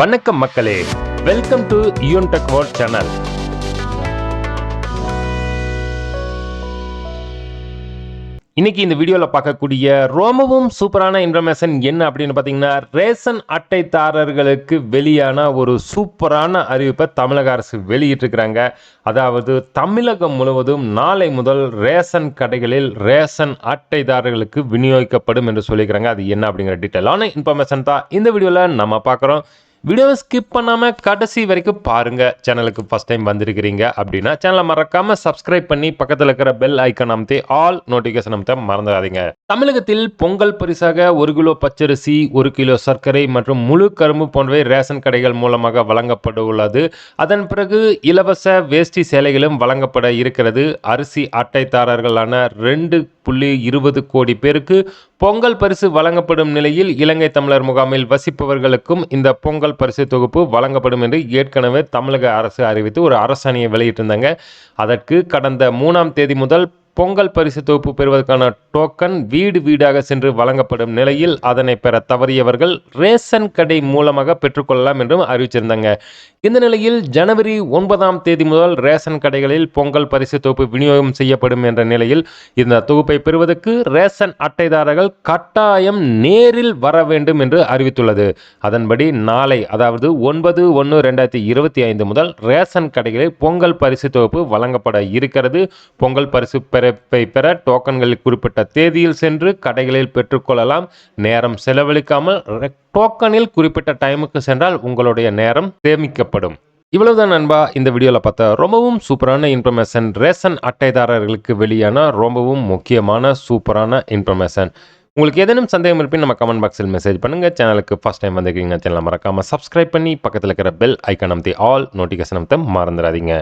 வணக்கம் மக்களே. Welcome to Yoon tech world channel இன்னைக்கு இந்த வீடியோவில் பார்க்கக்கூடிய ரொம்பவும் சூப்பரான இன்ஃபர்மேஷன் என்ன அப்படின்னு பார்த்தீங்கன்னா ரேஷன் அட்டைதாரர்களுக்கு வெளியான ஒரு சூப்பரான அறிவிப்பை தமிழக அரசு வெளியிட்டிருக்கிறாங்க. அதாவது தமிழகம் முழுவதும் நாளை முதல் ரேஷன் கடைகளில் ரேஷன் அட்டைதாரர்களுக்கு விநியோகிக்கப்படும் என்று சொல்லியிருக்கிறாங்க. அது என்ன அப்படிங்கிற டீட்டெயிலான இன்ஃபர்மேஷன் தான் இந்த வீடியோவில் நம்ம பார்க்குறோம். வீடியோவை ஸ்கிப் பண்ணாமல் கடைசி வரைக்கும் பாருங்க. சேனலுக்கு ஃபர்ஸ்ட் டைம் வந்திருக்கிறீங்க அப்படின்னா சேனலை மறக்காமல் சப்ஸ்கிரைப் பண்ணி பக்கத்தில் இருக்கிற பெல் ஐக்கன் அமைத்து ஆல் நோட்டிஃபிகேஷன் அமைத்த மறந்துடாதீங்க. தமிழகத்தில் பொங்கல் பரிசாக ஒரு கிலோ பச்சரிசி ஒரு கிலோ சர்க்கரை மற்றும் முழு கரும்பு போன்றவை ரேஷன் கடைகள் மூலமாக வழங்கப்பட உள்ளது அதன் பிறகு இலவச வேஷ்டி சேலைகளும் வழங்கப்பட இருக்கிறது. அரிசி அட்டைதாரர்களான ரெண்டு புள்ளி இருபது கோடி பேருக்கு பொங்கல் பரிசு வழங்கப்படும் நிலையில் இலங்கை தமிழர் முகாமில் வசிப்பவர்களுக்கும் இந்த பொங்கல் பரிசு தொகுப்பு வழங்கப்படும் என்று ஏற்கனவே தமிழக அரசு அறிவித்து ஒரு அரசாணையை வெளியிட்டிருந்தாங்க. அதற்கு கடந்த மூணாம் தேதி முதல் பொங்கல் பரிசு தொகுப்பு பெறுவதற்கான டோக்கன் வீடு வீடாக சென்று வழங்கப்படும் நிலையில் அதனை பெற தவறியவர்கள் ரேஷன் கடை மூலமாக பெற்றுக்கொள்ளலாம் என்றும் அறிவிச்சிருந்தாங்க. இந்த நிலையில் ஜனவரி ஒன்பதாம் தேதி முதல் ரேஷன் கடைகளில் பொங்கல் பரிசு தொகுப்பு விநியோகம் செய்யப்படும் என்ற நிலையில் இந்த தொகுப்பை பெறுவதற்கு ரேஷன் அட்டைதாரர்கள் கட்டாயம் நேரில் வர வேண்டும் என்று அறிவித்துள்ளது. அதன்படி நாளை அதாவது ஒன்பது ஒன்று ரெண்டாயிரத்தி இருபத்தி ஐந்து முதல் ரேஷன் கடைகளில் பொங்கல் பரிசு தொகுப்பு வழங்கப்பட இருக்கிறது. பொங்கல் பரிசு பெறப்பை பெற டோக்கன்களில் குறிப்பிட்ட தேதியில் சென்று கடைகளில் பெற்றுக்கொள்ளலாம். நேரம் செலவழிக்காமல் டோக்கனில் குறிப்பிட்ட டைமுக்கு சென்றால் உங்களுடைய நேரம் சேமிக்கப்படும். இவ்வளவுதான் நண்பா. இந்த வீடியோவில் பார்த்த ரொம்பவும் சூப்பரான இன்ஃபர்மேஷன் ரேஷன் அட்டைதாரர்களுக்கு வெளியான ரொம்பவும் முக்கியமான சூப்பரான இன்ஃபர்மேஷன் உங்களுக்கு ஏதேனும் சந்தேகம் இருப்பின் நம்ம கமெண்ட் பாக்ஸில் மெசேஜ் பண்ணுங்க. சேனலுக்கு ஃபஸ்ட் டைம் வந்திருக்கீங்க சேனலை மறக்காமல் சப்ஸ்கிரைப் பண்ணி பக்கத்தில் இருக்கிற பெல் ஐக்கன் அமைத்தி ஆல் நோட்டிஃபிகேஷன் அமைத்த மறந்துடாதீங்க.